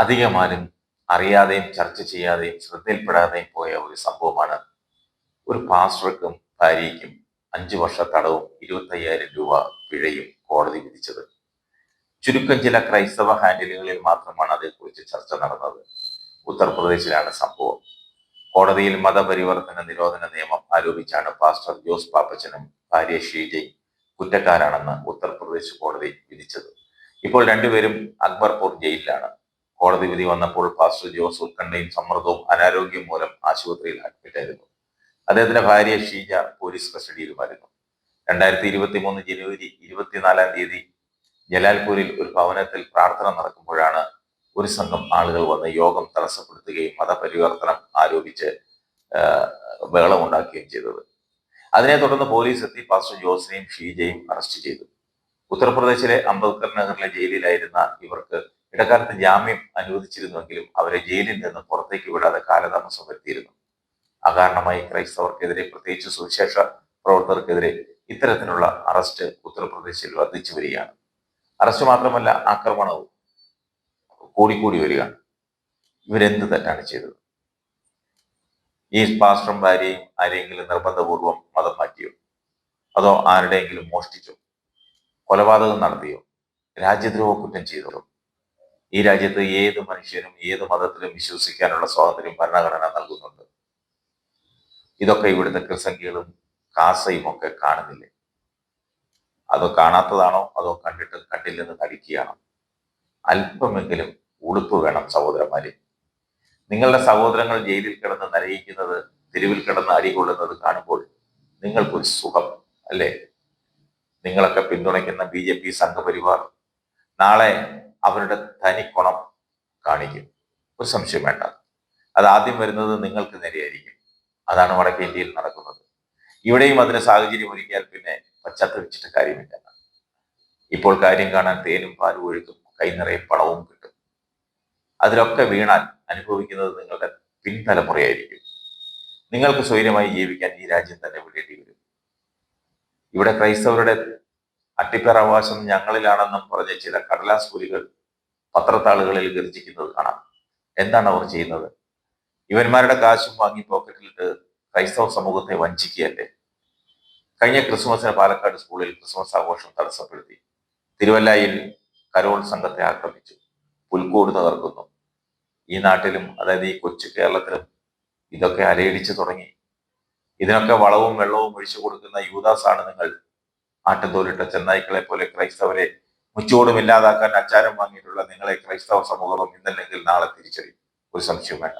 അധികമാരും അറിയാതെയും ചർച്ച ചെയ്യാതെയും ശ്രദ്ധയിൽപ്പെടാതെയും പോയ ഒരു സംഭവമാണ്. ഒരു പാസ്റ്റർക്കും ഭാര്യയ്ക്കും അഞ്ചു വർഷ തടവും ഇരുപത്തയ്യായിരം രൂപ പിഴയും കോടതി വിധിച്ചത്. ചുരുക്കം ചില ക്രൈസ്തവ ഹാൻഡിലുകളിൽ മാത്രമാണ് അതേക്കുറിച്ച് ചർച്ച നടന്നത്. ഉത്തർപ്രദേശിലാണ് സംഭവം. കോടതിയിൽ മതപരിവർത്തന നിരോധന നിയമം ആരോപിച്ചാണ് പാസ്റ്റർ ജോസ് പാപ്പച്ചനും ഭാര്യ ഷീജയും കുറ്റക്കാരാണെന്ന് ഉത്തർപ്രദേശ് കോടതി വിധിച്ചത്. ഇപ്പോൾ രണ്ടുപേരും അക്ബർപൂർ ജയിലിലാണ്. കോടതി വിധി വന്നപ്പോൾ പാസ്റ്റർ ജോസ് ഉത്കണ്ഠയും സമ്മർദ്ദവും അനാരോഗ്യം മൂലം ആശുപത്രിയിൽ അഡ്മിറ്റായിരുന്നു അദ്ദേഹത്തിന്റെ ഭാര്യ ഷീജ പോലീസ് കസ്റ്റഡിയിലുമായിരുന്നു. രണ്ടായിരത്തി ഇരുപത്തി മൂന്ന് ജനുവരി ഇരുപത്തിനാലാം തീയതി ജലാൽപൂരിൽ ഒരു ഭവനത്തിൽ പ്രാർത്ഥന നടക്കുമ്പോഴാണ് ഒരു സംഘം ആളുകൾ വന്ന് യോഗം തടസ്സപ്പെടുത്തുകയും മതപരിവർത്തനം ആരോപിച്ച് ബഹളമുണ്ടാക്കുകയും ചെയ്തത്. അതിനെ തുടർന്ന് പോലീസ് എത്തി പാസ്റ്റർ ജോസിനെയും ഷീജയും അറസ്റ്റ് ചെയ്തു. ഉത്തർപ്രദേശിലെ അംബേദ്കർ നഗറിലെ ജയിലിലായിരുന്ന ഇവർക്ക് ഇടക്കാലത്ത് ജാമ്യം അനുവദിച്ചിരുന്നുവെങ്കിലും അവരെ ജയിലിൽ നിന്ന് പുറത്തേക്ക് വിടാതെ കാലതാമസം വരുത്തിയിരുന്നു. അകാരണമായി ക്രൈസ്തവർക്കെതിരെ പ്രത്യേകിച്ച് സുവിശേഷ പ്രവർത്തകർക്കെതിരെ ഇത്തരത്തിലുള്ള അറസ്റ്റ് ഉത്തർപ്രദേശിൽ വർദ്ധിച്ചു വരികയാണ്. അറസ്റ്റ് മാത്രമല്ല ആക്രമണവും കൂടിക്കൂടി വരികയാണ്. ഇവരെന്ത് തെറ്റാണ് ചെയ്തത്? ഈ പാസ്റ്ററും ഭാര്യയും ആരെയെങ്കിലും നിർബന്ധപൂർവം മതം മാറ്റിയോ? അതോ ആരുടെയെങ്കിലും മോഷ്ടിച്ചോ? കൊലപാതകം നടത്തിയോ? രാജ്യദ്രോഹ കുറ്റം ചെയ്തോ ഈ രാജ്യത്ത് ഏത് മനുഷ്യനും ഏത് മതത്തിലും വിശ്വസിക്കാനുള്ള സ്വാതന്ത്ര്യം ഭരണഘടന നൽകുന്നുണ്ട്. ഇതൊക്കെ ഇവിടുത്തെ ക്രിസംഖ്യകളും കാസയും ഒക്കെ കാണുന്നില്ലേ? അതോ കാണാത്തതാണോ? അതോ കണ്ടിട്ട് കണ്ടില്ലെന്ന് നടിക്കുകയാണോ? അല്പമെങ്കിലും ഉളുപ്പ് വേണം സഹോദരന്മാരെ. നിങ്ങളുടെ സഹോദരങ്ങൾ ജയിലിൽ കിടന്ന് നരയിക്കുന്നത് തെരുവിൽ കിടന്ന് അടികൊള്ളുന്നത് കാണുമ്പോൾ നിങ്ങൾക്കൊരു സുഖം അല്ലേ? നിങ്ങളൊക്കെ പിന്തുണയ്ക്കുന്ന ബി ജെ പി സംഘപരിവാർ. നാളെ അവരുടെ തനിക്കുണം കാണിക്കും. ഒരു സംശയം വേണ്ട. അത് ആദ്യം വരുന്നത് നിങ്ങൾക്ക് നേരെയായിരിക്കും. അതാണ് വടക്കേ ഇന്ത്യയിൽ നടക്കുന്നത്. ഇവിടെയും അതിന് സാഹചര്യം ഒരുക്കിയാൽ പിന്നെ പശ്ചാത്തലിച്ചിട്ട് കാര്യമില്ല. ഇപ്പോൾ കാര്യം കാണാൻ തേനും പാലും ഒഴുക്കും കൈനിറയെ പണവും കിട്ടും. അതിലൊക്കെ വീണാൽ അനുഭവിക്കുന്നത് നിങ്ങളുടെ പിൻതലമുറയായിരിക്കും. നിങ്ങൾക്ക് സ്വൈര്യമായി ജീവിക്കാൻ ഈ രാജ്യം തന്നെ വിടേണ്ടി വരും. ഇവിടെ ക്രൈസ്തവരുടെ അട്ടിപ്പേറവകാശം ഞങ്ങളിലാണെന്നും പറഞ്ഞ ചില കടലാസ് കൂലികൾ പത്രത്താളുകളിൽ ഗർജിക്കുന്നത് കാണാം. എന്താണ് അവർ ചെയ്യുന്നത്? ഇവന്മാരുടെ കാശും വാങ്ങി പോക്കറ്റിലിട്ട് ക്രൈസ്തവ സമൂഹത്തെ വഞ്ചിക്കുകയല്ലേ? കഴിഞ്ഞ ക്രിസ്മസിന് പാലക്കാട് സ്കൂളിൽ ക്രിസ്മസ് ആഘോഷം തടസ്സപ്പെടുത്തി. തിരുവല്ലായിൽ കരോൾ സംഘത്തെ ആക്രമിച്ചു. പുൽക്കൂട് തകർക്കുന്നു. ഈ നാട്ടിലും അതായത് ഈ കൊച്ചു കേരളത്തിലും ഇതൊക്കെ അലയടിച്ചു തുടങ്ങി. ഇതിനൊക്കെ വളവും വെള്ളവും ഒഴിച്ചു കൊടുക്കുന്ന യൂദാസാണ് നിങ്ങൾ. ആട്ടുതോലിട്ട ചെന്നായ്ക്കളെ പോലെ ക്രൈസ്തവരെ മുച്ചോടും ഇല്ലാതാക്കാൻ അച്ചാരം വാങ്ങിയിട്ടുള്ള നിങ്ങളെ ക്രൈസ്തവ സമൂഹം ഇന്നല്ലെങ്കിൽ നാളെ തിരിച്ചറിയും. ഒരു സംശയവും വേണ്ട